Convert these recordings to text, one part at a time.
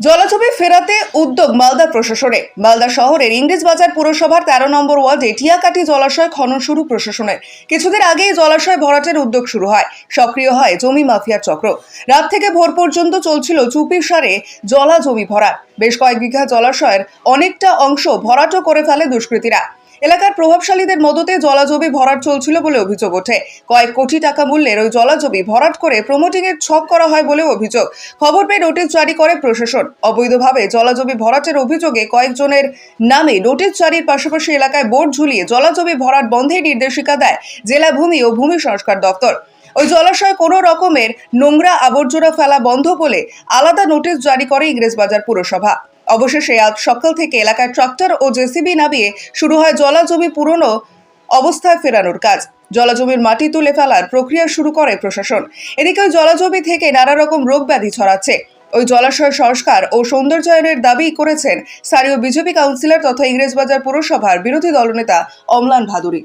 জলছবি ফেরাতে উদ্যোগ মালদা প্রশাসনে মালদা শহরের ইংরেজ বাজার পুরসভার তেরো নম্বর ওয়ার্ডে টিয়াকাটি জলাশয় খনন শুরু প্রশাসনের। কিছুদিন আগেই জলাশয় ভরাটের উদ্যোগ শুরু হয়। সক্রিয় হয় জমি মাফিয়ার চক্র। রাত থেকে ভোর পর্যন্ত চলছিল চুপির সারে জলা জমি ভরা। বেশ কয়েক বিঘা জলাশয়ের অনেকটা অংশ ভরাটও করে ফেলে দুষ্কৃতীরা। এলাকার প্রভাবশালীদের মদতে জলাজমি ভরাট চলছিল বলে অভিযোগ ওঠে। কয়েক কোটি টাকা মূল্যের ওই জলাজমি ভরাট করে প্রমোটিং এর ছক করা হয় বলে অভিযোগ। খবর পেয়ে নোটিশ জারি করে প্রশাসন। অবৈধভাবে জলাজমি ভরাটের অভিযোগে কয়েকজনের নামে নোটিশ জারির পাশাপাশি এলাকায় বোর্ড ঝুলিয়ে জলাজমি ভরাট বন্ধের নির্দেশিকা দেয় জেলা ভূমি ও ভূমি সংস্কার দপ্তর। ওই জলাশয়ে কোনো রকমের নোংরা আবর্জনা ফেলা বন্ধ বলে আলাদা নোটিশ জারি করে ইংরেজবাজার পুরসভা। অবশেষে আজ সকাল থেকে এলাকায় ট্রাক্টর ও জেসিবি নামিয়ে শুরু হয় জলাজমি পুরনো অবস্থায় ফেরানোর কাজ। জলাজমির মাটি তুলে ফেলার প্রক্রিয়া শুরু করে প্রশাসন। এদিকে ওই জলাজমি থেকে নানা রকম রোগ ব্যাধি ছড়াচ্ছে। ওই জলাশয় সংস্কার ও সৌন্দর্যায়নের দাবি করেছেন স্থানীয় বিজেপি কাউন্সিলর তথা ইংরেজবাজার পুরসভার বিরোধী দলনেতা অমলান ভাদুরী।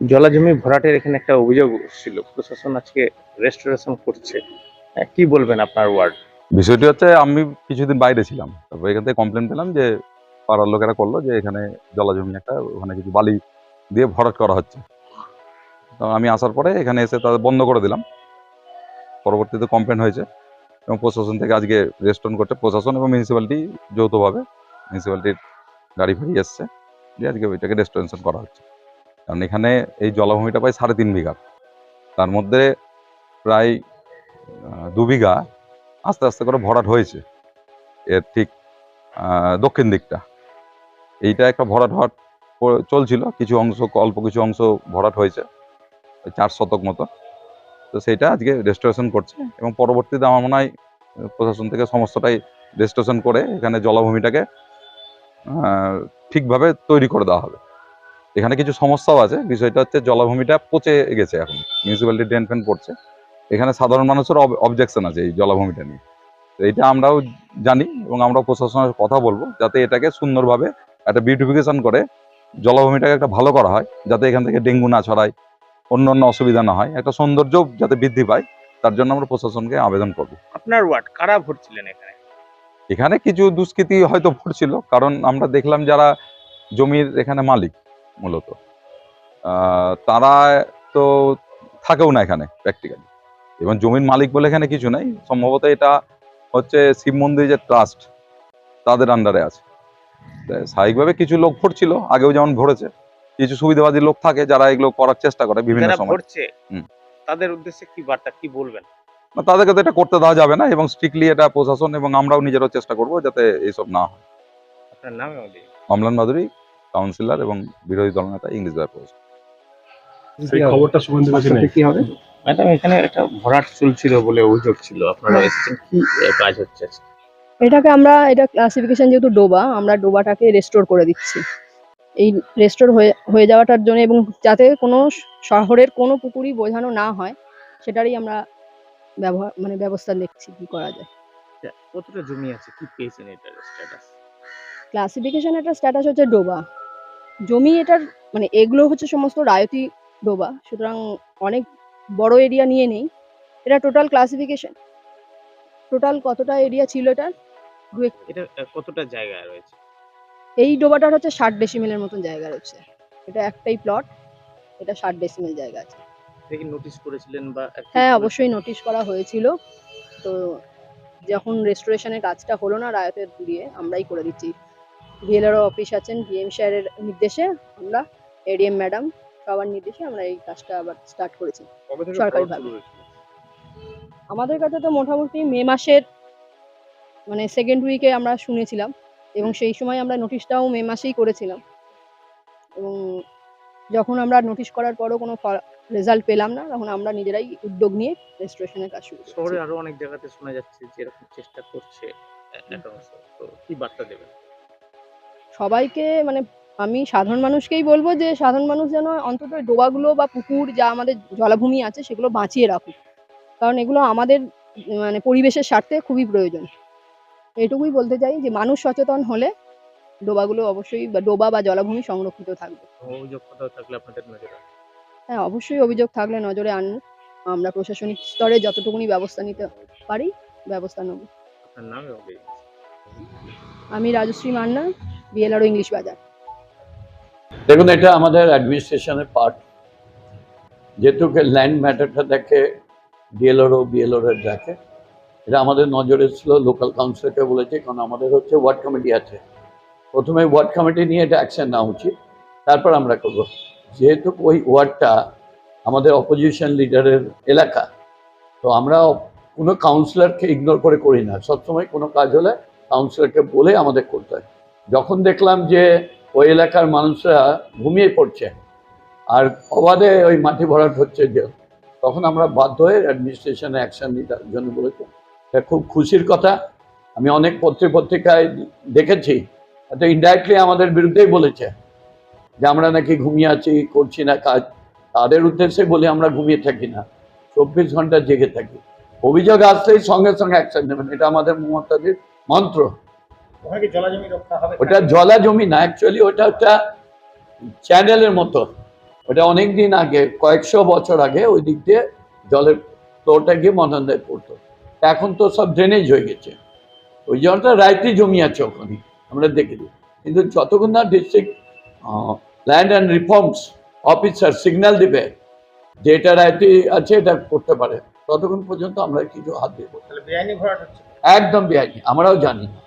জলাজমি ভরাটের এখানে একটা অভিযোগ ছিল। প্রশাসন আজকে রেস্টোরেশন করছে। আহ, কি বলবেন আপনার ওয়ার্ড বিষয়টি হচ্ছে আমি কিছুদিন বাইরে ছিলাম। তারপর এখান থেকে কমপ্লেন পেলাম যে পাড়ার লোকেরা করল যে এখানে জলাজমি একটা, ওখানে কিছু বালি দিয়ে ভরাট করা হচ্ছে। তো আমি আসার পরে এখানে এসে তাদের বন্ধ করে দিলাম। পরবর্তীতে কমপ্লেন হয়েছে এবং প্রশাসন থেকে আজকে রেস্টন করতে প্রশাসন এবং মিউনিসিপ্যালিটি যৌথভাবে মিউনিসিপ্যালিটির গাড়ি ফাড়ি এসছে যে আজকে ওইটাকে রেস্টোরেশন করা হচ্ছে। কারণ এখানে এই জলাভূমিটা প্রায় সাড়ে তিন বিঘা। তার মধ্যে প্রায় দু বিঘা আস্তে আস্তে করে ভরাট হয়েছে। এর ঠিক দক্ষিণ দিকটা। এইটা একটা ভরাট হওয়ার চলছিল, কিছু অংশ, অল্প কিছু অংশ ভরাট হয়েছে চার শতক মতো। তো সেইটা আজকে রেস্টোরেশন করছে এবং পরবর্তীতে আমার মনে হয়, প্রশাসন থেকে সমস্তটাই রেস্টোরেশন করে এখানে জলাভূমিটাকে ঠিকভাবে তৈরি করে দেওয়া হবে। এখানে কিছু সমস্যাও আছে, বিষয়টা হচ্ছে জলাভূমিটা পচে গেছে এখন। মিউনিসিপ্যালিটি ড্রেন ফ্যান পড়ছে। এখানে সাধারণ মানুষের অবজেকশন আছে এই জলাভূমিটা নিয়ে। তো এটা আমরাও জানি এবং আমরা প্রশাসনের কথা বলব যাতে এটাকে সুন্দরভাবে একটা বিউটিফিকেশন করে জলাভূমিটাকে একটা ভালো করা হয় যাতে এখান থেকে ডেঙ্গু না ছড়ায় অন্য অন্য অসুবিধা না হয় একটা সৌন্দর্য যাতে বৃদ্ধি পায় তার জন্য আমরা প্রশাসনকে আবেদন করব। আপনার ওয়ার্ড কারা ভরছিলেন এখানে? এখানে কিছু দুষ্কৃতি হয়তো পড়ছিল কারণ আমরা দেখলাম যারা জমির এখানে মালিক মূলত। তারা তো থাকেও না এখানে প্র্যাকটিক্যালি এবং জমির মালিক বলে এখানে কিছু নাই। সম্ভবত এটা হচ্ছে শিব মন্দির যে ট্রাস্ট তাদের আন্ডারে আছে। স্বাভাবিকভাবে কিছু লোক ভরছিল আগেও যেমন ভরেছে কিছু সুবিধাবাদী লোক থাকে যারা এগুলো করার চেষ্টা করে বিভিন্ন সময়। তাদের উদ্দেশ্যে কি বার্তা কি বলবেন? না, তাদেরকে তো এটা করতে দেওয়া যাবে না এবং স্ট্রিক্টলি এটা প্রশাসন এবং আমরাও নিজেরাও চেষ্টা করব যাতে এইসব না হয়। আপনার নামে অমলান মাধুরী কাউন্সিলর এবং বিরোধী দলনেতা ইংলিশ ব্যাপার সেই খবরটা সুগন্ধি কি হবে? ম্যাডাম এখানে একটা ভরাট চলছিল বলে অভিযোগ ছিল। আপনারা এসেছেন কি কাজ হচ্ছে? এটাকে আমরা এটা ক্লাসিফিকেশন যেহেতু ডোবা আমরা ডোবাটাকে রেস্টোর করে দিচ্ছি। এই রেস্টোর হয়ে হয়ে যাওয়াটার জন্য এবং যাতে কোনো শহরের কোনো পুকুরই বোঝানো না হয় সেটারই আমরা ব্যবহার মানে ব্যবস্থা দেখছি কি করা যায়। আচ্ছা, কতটা জমি আছে? কি পেয়েছেন এটার স্ট্যাটাস ক্লাসিফিকেশন একটা স্ট্যাটাস হচ্ছে ডোবা। জমি এটার মানে এগুলো হচ্ছে সমস্ত রায়তি ডোবা। সুতরাং অনেক বড় এরিয়া নিয়ে নেই। এটা টোটাল ক্লাসিফিকেশন টোটাল কতটা এরিয়া ছিল এটা? এটা কতটা জায়গা রয়েছে? এই ডোবাটার হচ্ছে ষাট ডেসিমেলের মতন জায়গা রয়েছে। এটা একটাই প্লট এটা ষাট ডেসিমেল জায়গা আছে। নোটিশ করেছিলেন বা হ্যাঁ অবশ্যই নোটিশ করা হয়েছিল। তো যখন রেস্টোরেশনের কাজটা হলো না রায়তের দিয়ে আমরাই করে দিচ্ছি। ভিএলআরও অফিস আছেন ডিএম স্যারের নির্দেশে আমরা এডিএম ম্যাডাম সবার নির্দেশে আমরা এই কাজটা আবার স্টার্ট করেছি কবে থেকে সরকারি ভরাট ভাবে। শুরু হয়েছিল? আমাদের কাছে তো মোটামুটি মে মাসের মানে সেকেন্ড উইকে আমরা শুনেছিলাম এবং সেই সময় আমরা নোটিশটাও মে মাসেই করেছিলাম এবং যখন আমরা নোটিশ করার পরও কোনো রেজাল্ট পেলাম না তখন আমরা নিজেরাই উদ্যোগ নিয়ে রেজিস্ট্রেশনের কাজ শুরু শহরে করেছি আরও অনেক জায়গাতে শোনা যাচ্ছে যে এরকম চেষ্টা করছে তো কি বার্তা দেবেন সবাইকে মানে আমি সাধারণ মানুষকেই বলব যে সাধারণ মানুষ যেন অন্তত ডোবাগুলো বা পুকুর যা আমাদের জলাভূমি আছে সেগুলো বাঁচিয়ে রাখুক। কারণ এগুলো আমাদের মানে পরিবেশের স্বার্থে খুবই প্রয়োজন। এটুকুই বলতে চাই যে মানুষ সচেতন হলে ডোবাগুলো অবশ্যই বা ডোবা বা জলাভূমি সংরক্ষিত থাকবে। অভিযোগ থাকলে আপনাদের নজরে হ্যাঁ অবশ্যই অভিযোগ থাকলে নজরে আনুন। আমরা প্রশাসনিক স্তরে যতটুকুনি ব্যবস্থা নিতে পারি ব্যবস্থা নেব। আমি রাজশ্রী মান্না বিএলআরও ইংলিশ বাজার। দেখুন, এটা আমাদের অ্যাডমিনিস্ট্রেশনের পার্ট যেহেতু ল্যান্ড ম্যাটারটা দেখে ডিএলআরও বিএলআর দেখে, এটা আমাদের নজরে ছিল লোকাল কাউন্সিলরকে বলেছে, কারণ আমাদের হচ্ছে ওয়ার্ড কমিটি আছে। প্রথমে ওয়ার্ড কমিটি নিয়ে এটা অ্যাকশন নেওয়া উচিত, তারপর আমরা করব। যেহেতু ওই ওয়ার্ডটা আমাদের অপোজিশন লিডারের এলাকা, তো আমরা কোনো কাউন্সিলরকে ইগনোর করে করি না। সবসময় কোনো কাজ হলে কাউন্সিলরকে বলে আমাদের করতে হয়। যখন দেখলাম যে ওই এলাকার মানুষরা ঘুমিয়ে পড়ছে। আর অবাধে ওই মাটি ভরাট হচ্ছে যে, তখন আমরা বাধ্য হয়ে অ্যাডমিনিস্ট্রেশনে অ্যাকশন নিতে জন্য বলেছি। এটা খুব খুশির কথা। আমি অনেক পত্রে পত্রিকায় দেখেছি এত ইনডাইরেক্টলি আমাদের বিরুদ্ধেই বলেছে যে আমরা নাকি ঘুমিয়ে আছি, করছি না কাজ। তাদের উদ্দেশ্যে বলে আমরা ঘুমিয়ে থাকি না। চব্বিশ ঘণ্টা জেগে থাকি। অভিযোগ আসলেই সঙ্গে সঙ্গে অ্যাকশন নেবেন। এটা আমাদের মমতাদির মন্ত্র। ওটা জলা জমি না অ্যাকচুয়ালি ওটা একটা চ্যানেলের মতো। ওটা অনেক দিন আগে কয়েকশো বছর আগে ওই দিক দিয়ে জলের ফ্লোটা গিয়ে মহানন্দায় পড়তো এখন তো সব ড্রেনেজ হয়ে গেছে। ওই জলটা রাইতি জমি আছে ওখানে আমরা দেখে দিই। কিন্তু যতক্ষণ না district land and reforms officer signal দিবে যে এটা রাইতি আছে এটা করতে পারে ততক্ষণ পর্যন্ত আমরা কিছু হাত দেবো একদম বেআইনি আমরাও জানি না।